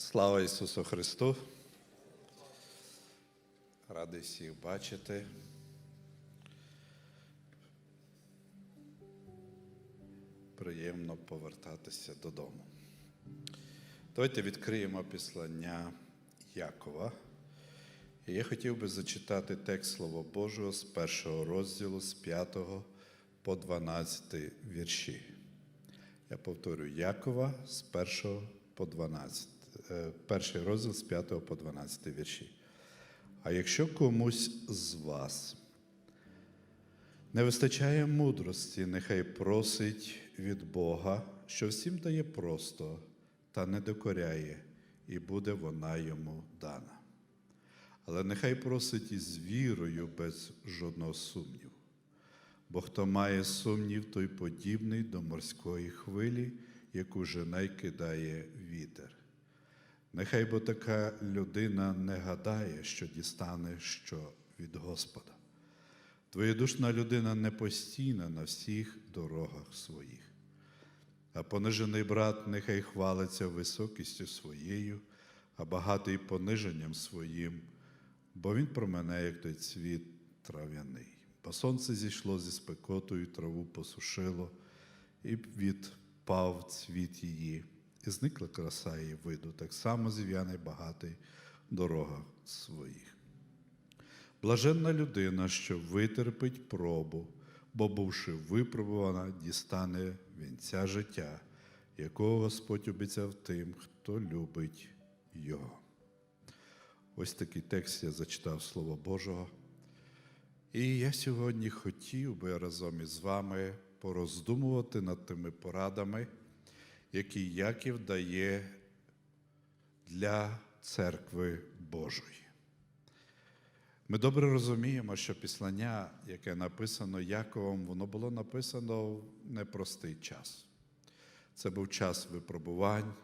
Слава Ісусу Христу! Радий всіх бачити. Приємно повертатися додому. Давайте відкриємо післання Якова. І я хотів би зачитати текст Слова Божого з першого розділу, з 5 по 12 вірші. Я повторюю Якова з 1 по 12, е, перший розділ з 5 по 12 вірші. А якщо комусь з вас не вистачає мудрості, нехай просить від Бога, що всім дає просто та не докоряє, і буде вона йому дана. Але нехай просить із вірою без жодного сумніву. Бо хто має сумнів, той подібний до морської хвилі, яку жене кидає вітер. Нехай бо така людина не гадає, що дістане що від Господа. Твоєдушна людина не постійна на всіх дорогах своїх. А понижений брат нехай хвалиться високістю своєю, а багатий пониженням своїм, бо він про мене, як той цвіт трав'яний. Бо сонце зійшло зі спекотою, траву посушило, і відпав цвіт її, і зникла краса її виду, так само зів'яний багатий в дорогах своїх. Блаженна людина, що витерпить пробу, бо, бувши випробувана, дістане вінця життя, якого Господь обіцяв тим, хто любить його. Ось такий текст я зачитав Слово Божого. І я сьогодні хотів би разом із вами пороздумувати над тими порадами, які Яків дає для церкви Божої. Ми добре розуміємо, що післання, яке написано Яковом, воно було написано в непростий час. Це був час випробувань,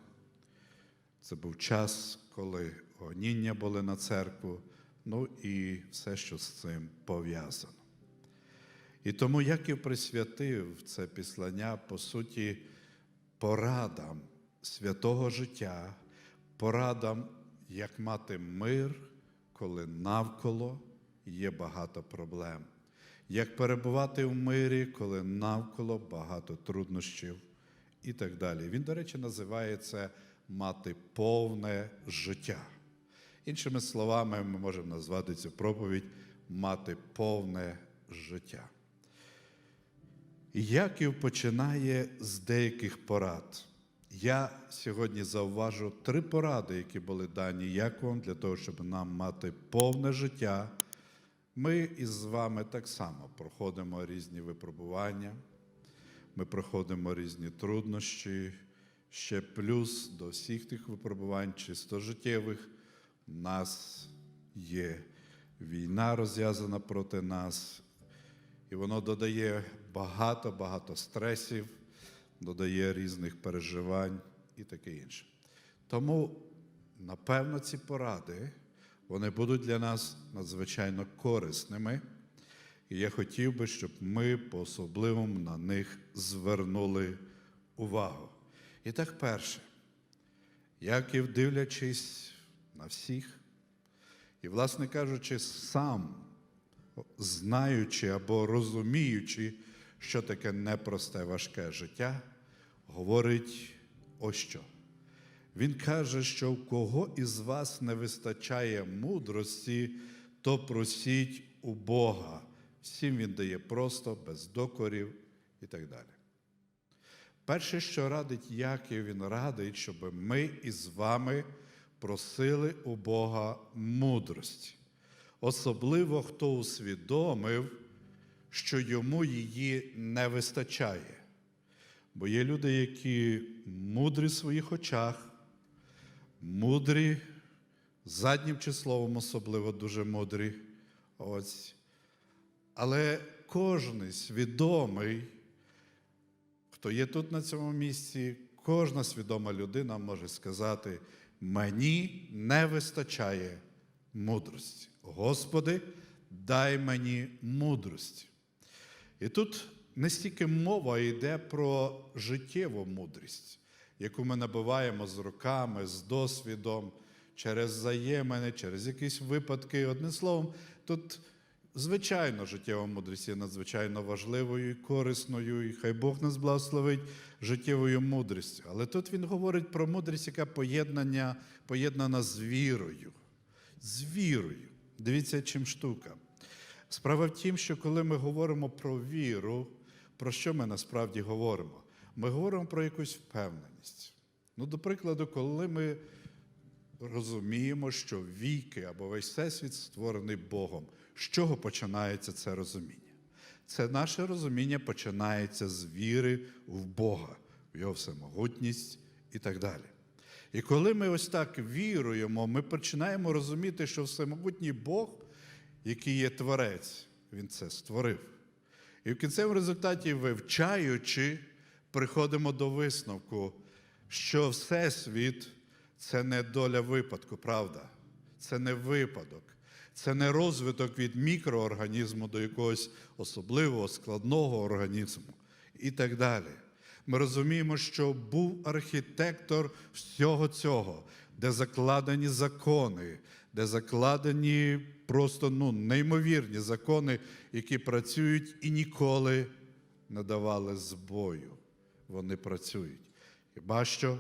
це був час, коли гоніння були на церкву, ну і все, що з цим пов'язано. І тому Яків присвятив це післання, по суті, порадам святого життя, порадам, як мати мир, коли навколо є багато проблем, як перебувати в мирі, коли навколо багато труднощів і так далі. Він, до речі, називає це мати повне життя. Іншими словами, ми можемо назвати цю проповідь мати повне життя. Яків починає з деяких порад. Я сьогодні зауважу три поради, які були дані Яковом для того, щоб нам мати повне життя. Ми із вами так само проходимо різні випробування, ми проходимо різні труднощі. Ще плюс до всіх тих випробувань, чисто життєвих, у нас є війна розв'язана проти нас, і воно додає багато-багато стресів, додає різних переживань і таке інше. Тому, напевно, ці поради вони будуть для нас надзвичайно корисними. І я хотів би, щоб ми по-особливому на них звернули увагу. І так перше, Яків, дивлячись на всіх, і, власне кажучи, сам знаючи або розуміючи, що таке непросте важке життя, говорить ось що. Він каже, що в кого із вас не вистачає мудрості, то просіть у Бога. Всім він дає просто, без докорів і так далі. Перше, що радить Яків, він радить, щоб ми із вами просили у Бога мудрості. Особливо хто усвідомив, що йому її не вистачає. Бо є люди, які мудрі в своїх очах, мудрі, заднім числовом особливо дуже мудрі. Ось. Але кожен свідомий, хто є тут на цьому місці, кожна свідома людина може сказати: мені не вистачає мудрості. Господи, дай мені мудрості. І тут не стільки мова йде про життєву мудрість. яку ми набуваємо з роками, з досвідом, через взаємини, через якісь випадки. Одним словом, тут, звичайно, життєва мудрість є надзвичайно важливою і корисною, і хай Бог нас благословить життєвою мудрістю. Але тут він говорить про мудрість, яка поєднання, поєднана з вірою. З вірою. Дивіться, чим штука. Справа в тім, що коли ми говоримо про віру, про що ми насправді говоримо? Ми говоримо про якусь впевненість. Ну, до прикладу, коли ми розуміємо, що віки або весь всесвіт створений Богом, з чого починається це розуміння? Це наше розуміння починається з віри в Бога, в Його всемогутність і так далі. І коли ми ось так віруємо, ми починаємо розуміти, що всемогутній Бог, який є творець, Він це створив. І в кінцевому результаті, вивчаючи, приходимо до висновку, що Всесвіт це не доля випадку, правда? Це не випадок, це не розвиток від мікроорганізму до якогось особливого складного організму і так далі. Ми розуміємо, що був архітектор всього цього, де закладені закони, де закладені просто ну, неймовірні закони, які працюють і ніколи не давали збою. Вони працюють. Хіба що,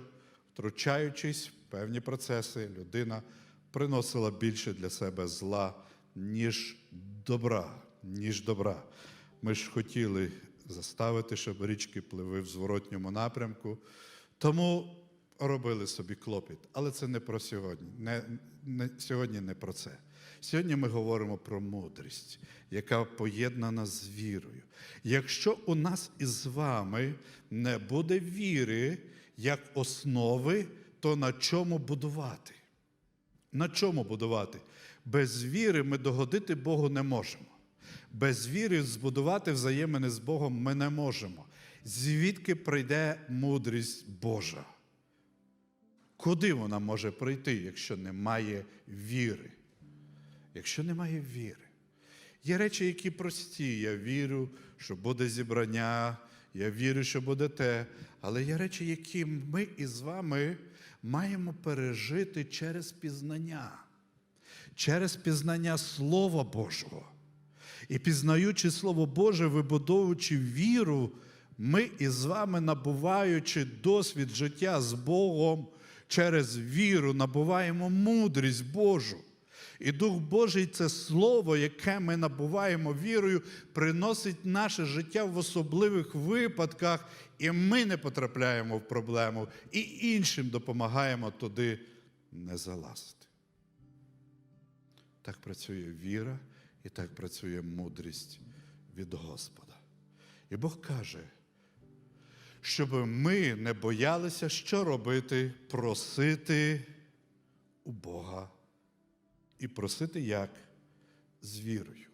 втручаючись в певні процеси, людина приносила більше для себе зла, ніж добра, ніж добра. Ми ж хотіли заставити, щоб річки пливли в зворотньому напрямку, тому робили собі клопіт. Але це не про сьогодні. Не, не, сьогодні не про це. Сьогодні ми говоримо про мудрість, яка поєднана з вірою. Якщо у нас із вами не буде віри як основи, то на чому будувати? На чому будувати? Без віри ми догодити Богу не можемо. Без віри збудувати взаємини з Богом ми не можемо. Звідки прийде мудрість Божа? Куди вона може прийти, якщо немає віри? Якщо немає віри. Є речі, які прості. Я вірю, що буде зібрання, я вірю, що буде те. Але є речі, які ми із вами маємо пережити через пізнання, через пізнання Слова Божого. І пізнаючи Слово Боже, вибудовуючи віру, ми із вами, набуваючи досвід життя з Богом, через віру набуваємо мудрість Божу. І Дух Божий це слово, яке ми набуваємо вірою, приносить наше життя в особливих випадках, і ми не потрапляємо в проблему, і іншим допомагаємо туди не залазити. Так працює віра і так працює мудрість від Господа. І Бог каже, щоб ми не боялися, що робити, просити у Бога. І просити як? З вірою.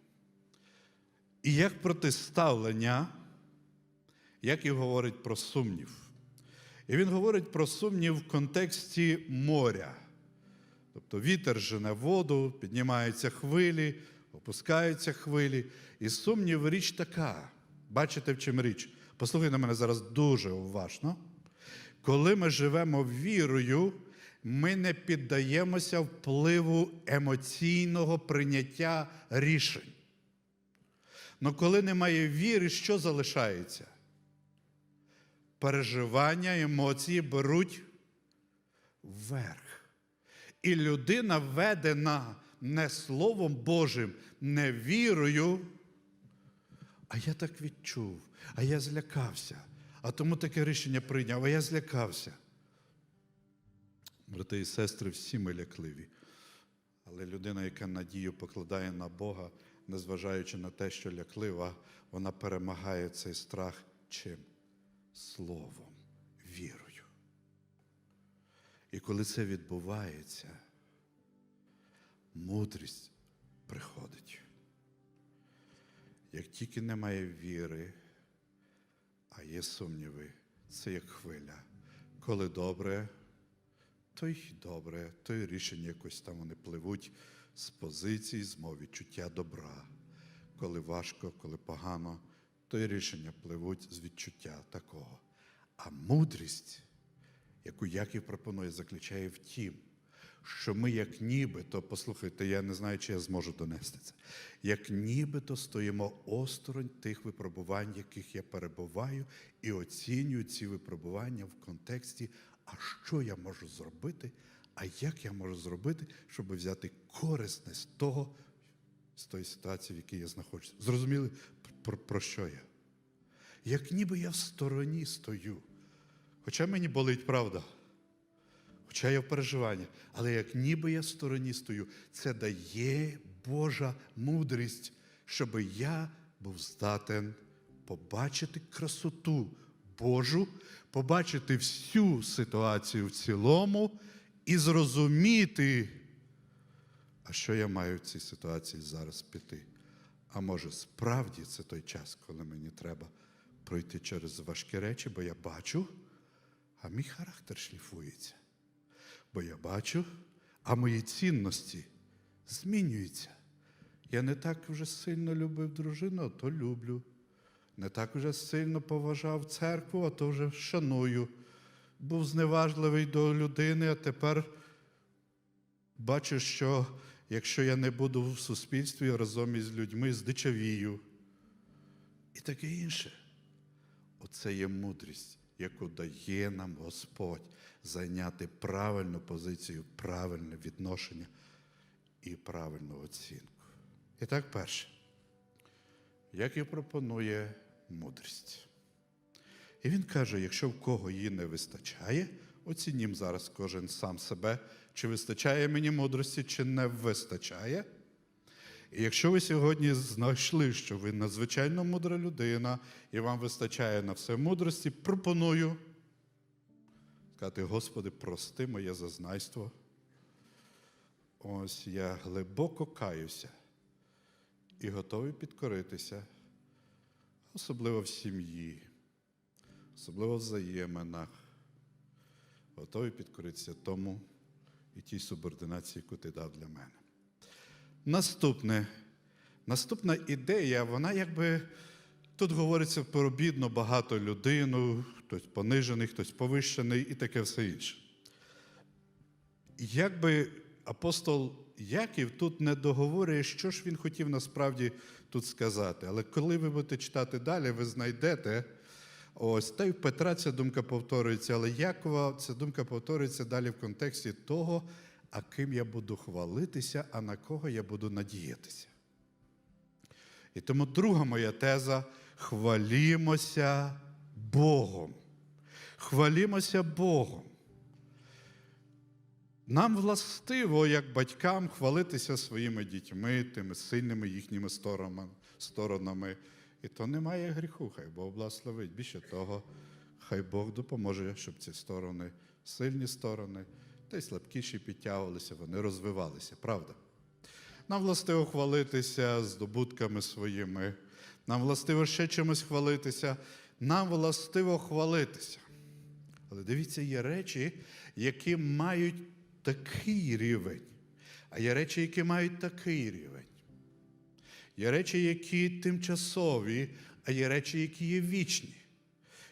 І як протиставлення, як і говорить про сумнів. І він говорить про сумнів в контексті моря. Тобто вітер жене воду, піднімаються хвилі, опускаються хвилі. І сумнів річ така. Бачите, в чим річ? Послухай на мене зараз дуже уважно. Коли ми живемо вірою, ми не піддаємося впливу емоційного прийняття рішень. Но коли немає віри, що залишається? Переживання, емоції беруть вверх. І людина ведена не Словом Божим, не вірою. А я так відчув, а я злякався, а тому таке рішення прийняв, а я злякався. Брати і сестри, всі ми лякливі. Але людина, яка надію покладає на Бога, незважаючи на те, що ляклива, вона перемагає цей страх чим? Словом, вірою. І коли це відбувається, мудрість приходить. Як тільки немає віри, а є сумніви, це як хвиля. Коли добре, то й добре, то й рішення якось там вони пливуть з позиції, з мов відчуття добра. Коли важко, коли погано, то й рішення пливуть з відчуття такого. А мудрість яку Яків пропонує, заключає в тім, що ми, як нібито, послухайте, я не знаю, чи я зможу донести це, як нібито стоїмо осторонь тих випробувань, яких я перебуваю, і оцінюю ці випробування в контексті, а що я можу зробити, а як я можу зробити, щоб взяти корисне з того, з тої ситуації, в якій я знаходжуся. Зрозуміли, про, про що я? Як ніби я в стороні стою. Хоча мені болить правда. Хоча я в переживанні, але як ніби я в стороні стою, це дає Божа мудрість, щоб я був здатен побачити красоту Божу, побачити всю ситуацію в цілому і зрозуміти, а що я маю в цій ситуації зараз піти. А може, справді це той час, коли мені треба пройти через важкі речі, бо я бачу, а мій характер шліфується. Бо я бачу, а мої цінності змінюються. Я не так вже сильно любив дружину, а то люблю. Не так вже сильно поважав церкву, а то вже шаную. Був зневажливий до людини, а тепер бачу, що якщо я не буду в суспільстві разом із людьми, здичавію. І таке інше. Оце є мудрість, яку дає нам Господь зайняти правильну позицію, правильне відношення і правильну оцінку. І так, перше, як і пропонує мудрість. І він каже: якщо в кого її не вистачає, оцінім зараз кожен сам себе, чи вистачає мені мудрості, чи не вистачає. І якщо ви сьогодні знайшли, що ви надзвичайно мудра людина, і вам вистачає на все мудрості, пропоную сказати, Господи, прости моє зазнайство. Ось я глибоко каюся і готовий підкоритися, особливо в сім'ї, особливо в взаєминах, готовий підкоритися тому і тій субординації, яку ти дав для мене. Наступне, наступна ідея, вона якби тут говориться про бідну багато людину, хтось понижений, хтось повищений і таке все інше. Якби апостол Яків тут не договорює, що ж він хотів насправді тут сказати. Але коли ви будете читати далі, ви знайдете. Ось та й Петра ця думка повторюється, але Якова ця думка повторюється далі в контексті того, а ким я буду хвалитися, а на кого я буду надіятися. І тому друга моя теза хвалімося Богом. Хвалімося Богом. Нам властиво, як батькам, хвалитися своїми дітьми, тими сильними їхніми сторонами. І то немає гріху, хай Бог благословить. Більше того, хай Бог допоможе, щоб ці сторони, сильні сторони, та й слабкіші підтягувалися, вони розвивалися, правда? Нам властиво хвалитися здобутками своїми, нам властиво ще чимось хвалитися, нам властиво хвалитися. Але дивіться, є речі, які мають такий рівень, а є речі, які мають такий рівень. Є речі, які тимчасові, а є речі, які є вічні.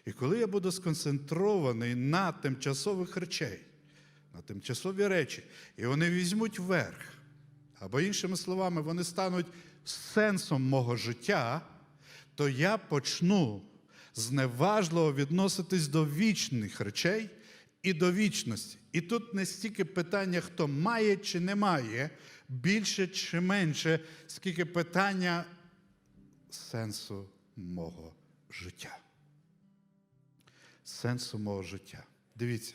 І коли я буду сконцентрований на тимчасових речей, на тимчасові речі, і вони візьмуть верх, або іншими словами, вони стануть сенсом мого життя, то я почну зневажливо відноситись до вічних речей і до вічності. І тут не стільки питання, хто має чи не має, більше чи менше, скільки питання сенсу мого життя. Сенсу мого життя. Дивіться.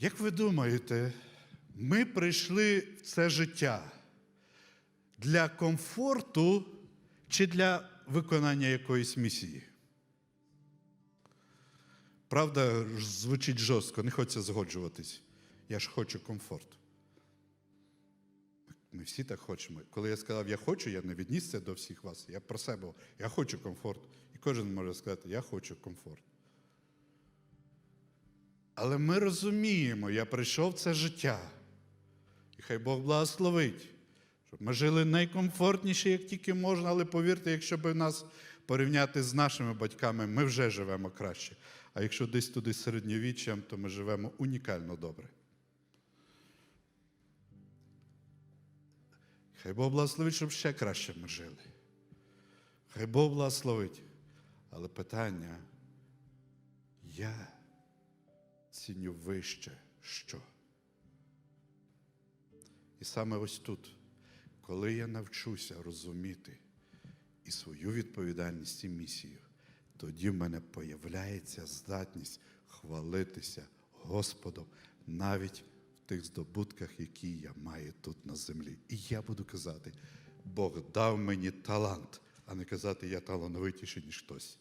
Як ви думаєте, ми прийшли в це життя для комфорту чи для виконання якоїсь місії? Правда, звучить жорстко, не хочеться згоджуватись. Я ж хочу комфорт. Ми всі так хочемо. Коли я сказав, я хочу, я не відніс це до всіх вас. Я про себе, я хочу комфорт. І кожен може сказати, я хочу комфорт. Але ми розуміємо, я прийшов в це життя. І хай Бог благословить, щоб ми жили найкомфортніше, як тільки можна, але повірте, якщо б нас порівняти з нашими батьками, ми вже живемо краще. А якщо десь туди середньовіччям, то ми живемо унікально добре. Хай Бог благословить, щоб ще краще ми жили. Хай Бог благословить. Але питання, я ціню вище що? І саме ось тут, коли я навчуся розуміти і свою відповідальність і місію, тоді в мене появляється здатність хвалитися Господом навіть в тих здобутках, які я маю тут на землі. І я буду казати, Бог дав мені талант, а не казати, я талановитіший, ніж хтось.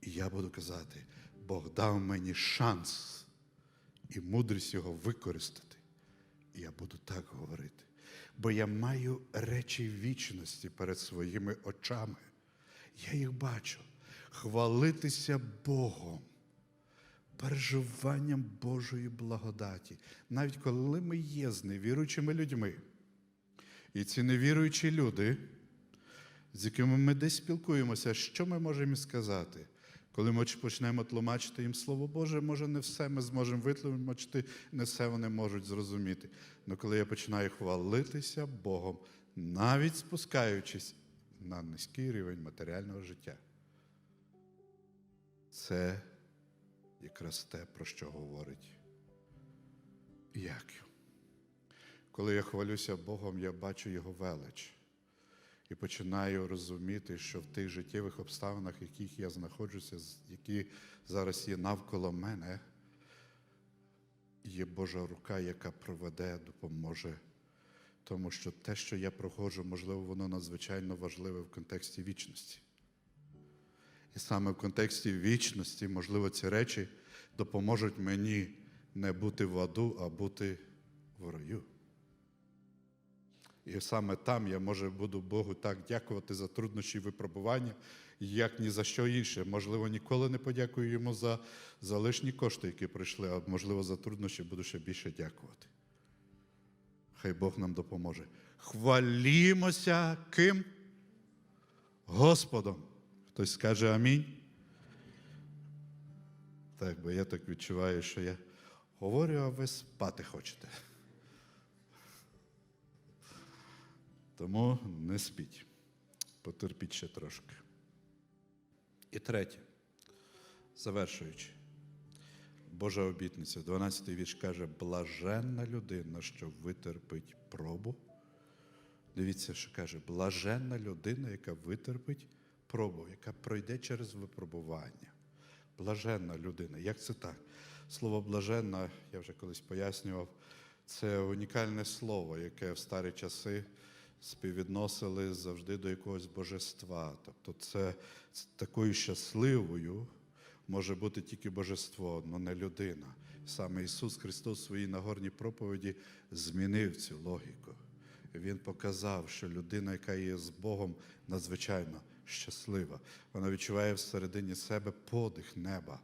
І я буду казати, Бог дав мені шанс і мудрість його використати. І я буду так говорити. Бо я маю речі вічності перед своїми очами. Я їх бачу. Хвалитися Богом, переживанням Божої благодаті, навіть коли ми є з невіруючими людьми. І ці невіруючі люди, з якими ми десь спілкуємося, що ми можемо сказати? Коли ми почнемо тлумачити їм Слово Боже, може, не все ми зможемо витлумачити, не все вони можуть зрозуміти. Але коли я починаю хвалитися Богом, навіть спускаючись на низький рівень матеріального життя, це якраз те, про що говорить Яків. Коли я хвалюся Богом, я бачу Його велич і починаю розуміти, що в тих життєвих обставинах, в яких я знаходжуся, які зараз є навколо мене, є Божа рука, яка проведе, допоможе. Тому що те, що я проходжу, можливо, воно надзвичайно важливе в контексті вічності. І саме в контексті вічності, можливо, ці речі допоможуть мені не бути в аду, а бути в раю. І саме там я може буду Богу так дякувати за труднощі і випробування, як ні за що інше. Можливо, ніколи не подякую йому за, за лишні кошти, які прийшли, а можливо, за труднощі буду ще більше дякувати. Хай Бог нам допоможе. Хвалімося ким? Господом. Хтось скаже амінь. Так, бо я так відчуваю, що я говорю, а ви спати хочете. Тому не спіть, потерпіть ще трошки. І третє, завершуючи, Божа обітниця, 12-й вірш каже, блаженна людина, що витерпить пробу. Дивіться, що каже, блаженна людина, яка витерпить пробу, яка пройде через випробування. Блаженна людина. Як це так? Слово блаженна, я вже колись пояснював, це унікальне слово, яке в старі часи співвідносили завжди до якогось божества. Тобто, це такою щасливою може бути тільки божество, але не людина. Саме Ісус Христос в своїй нагорній проповіді змінив цю логіку. Він показав, що людина, яка є з Богом, надзвичайно щаслива. Вона відчуває всередині себе подих неба.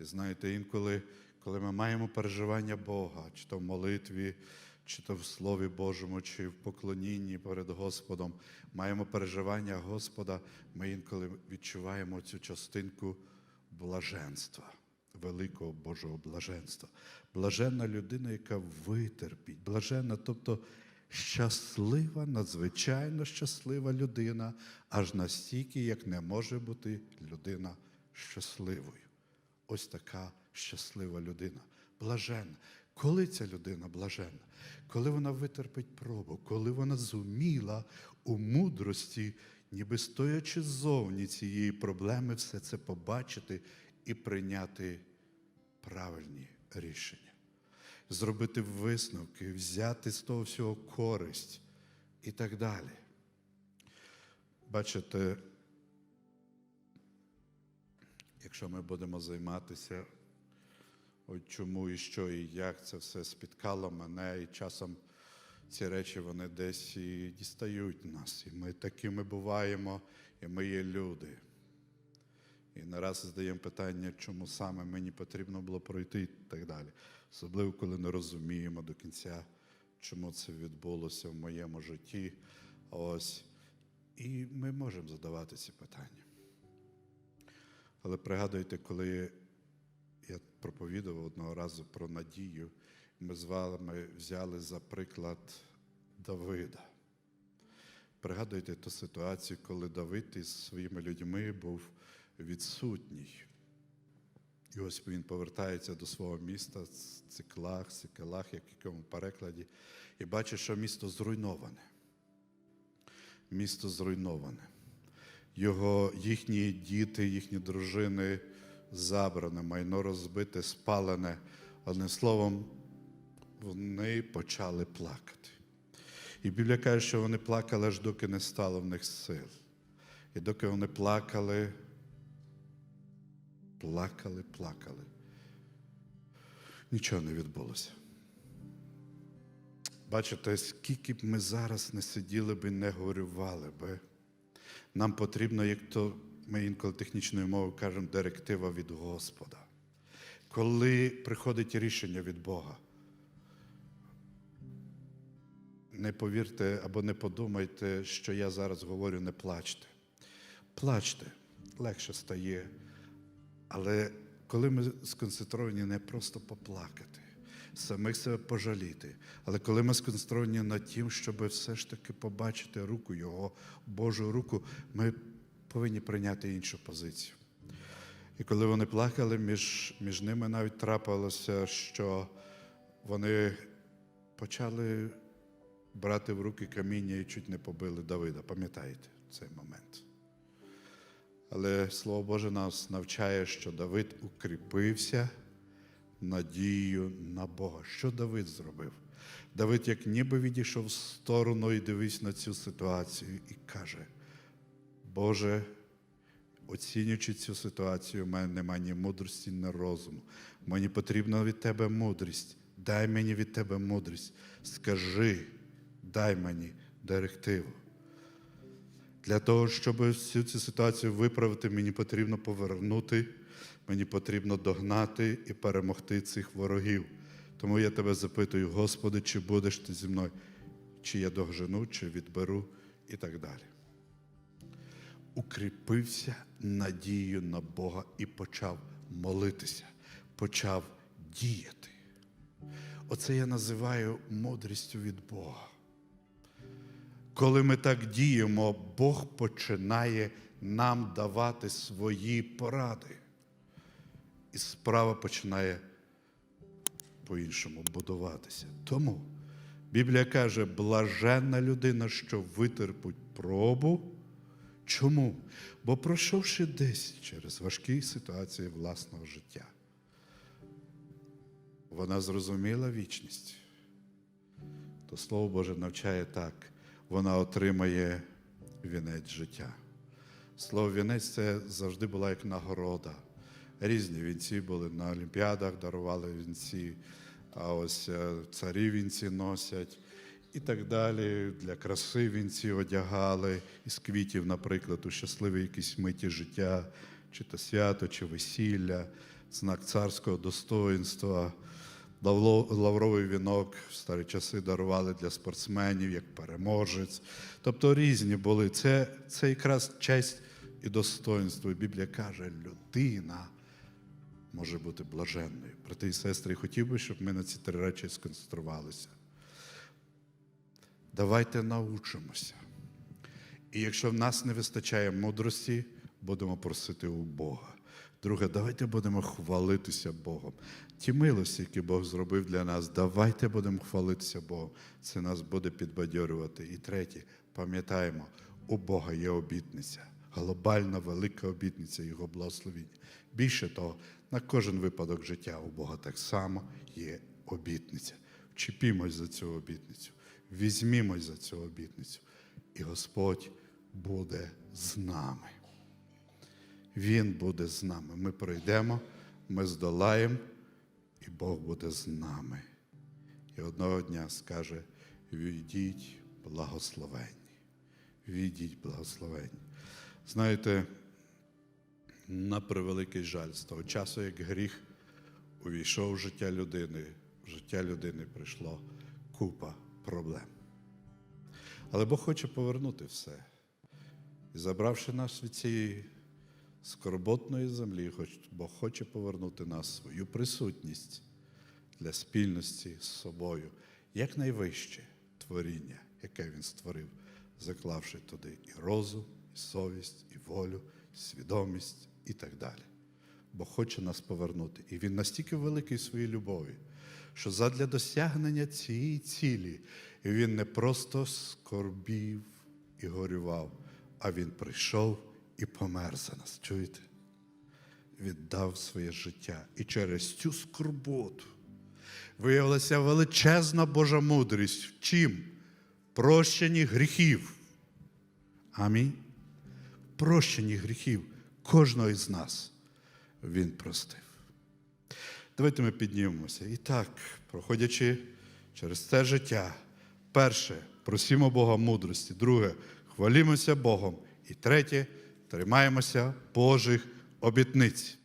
І знаєте, інколи, коли ми маємо переживання Бога, чи то в молитві, чи то в Слові Божому, чи в поклонінні перед Господом, маємо переживання Господа, ми інколи відчуваємо цю частинку блаженства, великого Божого блаженства. Блаженна людина, яка витерпіть, блаженна, тобто щаслива, надзвичайно щаслива людина, аж настільки, як не може бути людина щасливою. Ось така щаслива людина. Блаженна. Коли ця людина блаженна? Коли вона витерпить пробу, коли вона зуміла у мудрості, ніби стоячи ззовні цієї проблеми, все це побачити і прийняти правильні рішення, зробити висновки, взяти з того всього користь і так далі. Бачите, якщо ми будемо займатися, от чому і що, і як це все спіткало мене, і часом ці речі вони десь і дістають нас. І ми такими буваємо, і ми є люди. І не раз задаємо питання, чому саме мені потрібно було пройти і так далі. Особливо, коли не розуміємо до кінця, чому це відбулося в моєму житті. Ось. І ми можемо задавати ці питання. Але пригадуйте, коли я проповідував одного разу про надію, ми з вами взяли за приклад Давида. Пригадуйте ту ситуацію, коли Давид із своїми людьми був відсутній. І ось він повертається до свого міста Циклах, Сикелах, як в якому перекладі, і бачить, що місто зруйноване. Місто зруйноване. Його, їхні діти, їхні дружини забране, майно розбите, спалене. Одним словом, вони почали плакати. І Біблія каже, що вони плакали, аж доки не стало в них сил. І доки вони плакали, плакали, плакали. Нічого не відбулося. Бачите, скільки б ми зараз не сиділи би, не горювали би. Нам потрібно, як то ми інколи технічною мовою кажемо, директива від Господа. Коли приходить рішення від Бога, не повірте або не подумайте, що я зараз говорю, не плачте. Плачте, легше стає. Але коли ми сконцентровані не просто поплакати, самих себе пожаліти, але коли ми сконцентровані над тим, щоб все ж таки побачити руку Його, Божу руку, ми повинні прийняти іншу позицію. І коли вони плакали, між, між ними навіть трапилося, що вони почали брати в руки каміння і чуть не побили Давида. Пам'ятаєте цей момент? Але Слово Боже нас навчає, що Давид укріпився надією на Бога. Що Давид зробив? Давид, як ніби відійшов в сторону і дивився на цю ситуацію, і каже: Боже, оцінюючи цю ситуацію, у мене немає ні мудрості, ні розуму. Мені потрібна від Тебе мудрість. Дай мені від Тебе мудрість. Скажи, дай мені директиву. Для того, щоб всю цю ситуацію виправити, мені потрібно повернути, мені потрібно догнати і перемогти цих ворогів. Тому я тебе запитую, Господи, чи будеш ти зі мною, чи я дожену, чи відберу, і так далі. Укріпився надією на Бога і почав молитися, почав діяти. Оце я називаю мудрістю від Бога. Коли ми так діємо, Бог починає нам давати свої поради. І справа починає по-іншому будуватися. Тому Біблія каже, блаженна людина, що витерпуть пробу. Чому? Бо пройшовши десь через важкі ситуації власного життя, вона зрозуміла вічність. То Слово Боже навчає так вона отримає вінець життя. Слово вінець це завжди була як нагорода. Різні вінці були на Олімпіадах, дарували вінці, а ось е, царі вінці носять і так далі. Для краси вінці одягали із квітів, наприклад, у щасливій якійсь миті життя, чи то свято, чи весілля, знак царського достоїнства. Лавровий вінок в старі часи дарували для спортсменів як переможець. Тобто різні були. Це, це якраз честь і достоинство. Біблія каже, людина може бути блаженною. Брати і сестри, хотів би, щоб ми на ці три речі сконцентрувалися. Давайте научимося. І якщо в нас не вистачає мудрості, будемо просити у Бога. Друге, давайте будемо хвалитися Богом. Ті милості, які Бог зробив для нас, давайте будемо хвалитися Богом. Це нас буде підбадьорювати. І третє, пам'ятаємо, у Бога є обітниця, глобальна велика обітниця Його благословіння. Більше того, на кожен випадок життя у Бога так само є обітниця. Вчепімось за цю обітницю, візьмімось за цю обітницю, і Господь буде з нами. Він буде з нами. Ми пройдемо, ми здолаємо, і Бог буде з нами. І одного дня скаже: війдіть благословенні. Війдіть благословенні. Знаєте, на превеликий жаль, з того часу, як гріх увійшов в життя людини, в життя людини прийшло купа проблем. Але Бог хоче повернути все. І забравши нас від цієї скорботної землі, хоч- бо хоче повернути нас свою присутність для спільності з собою, як найвище творіння, яке він створив, заклавши туди і розум, і совість, і волю, і свідомість і так далі. Бо хоче нас повернути. І він настільки великий в своїй любові, що задля досягнення цієї цілі він не просто скорбів і горював, а він прийшов і помер за нас. Чуєте? Віддав своє життя. І через цю скорботу виявилася величезна Божа мудрість. В чим? Прощенні гріхів. Амінь. Прощенні гріхів кожного із нас він простив. Давайте ми піднімемося. І так, проходячи через це життя, перше, просімо Бога мудрості. Друге, хвалімося Богом. І третє, тримаємося Божих обітниць.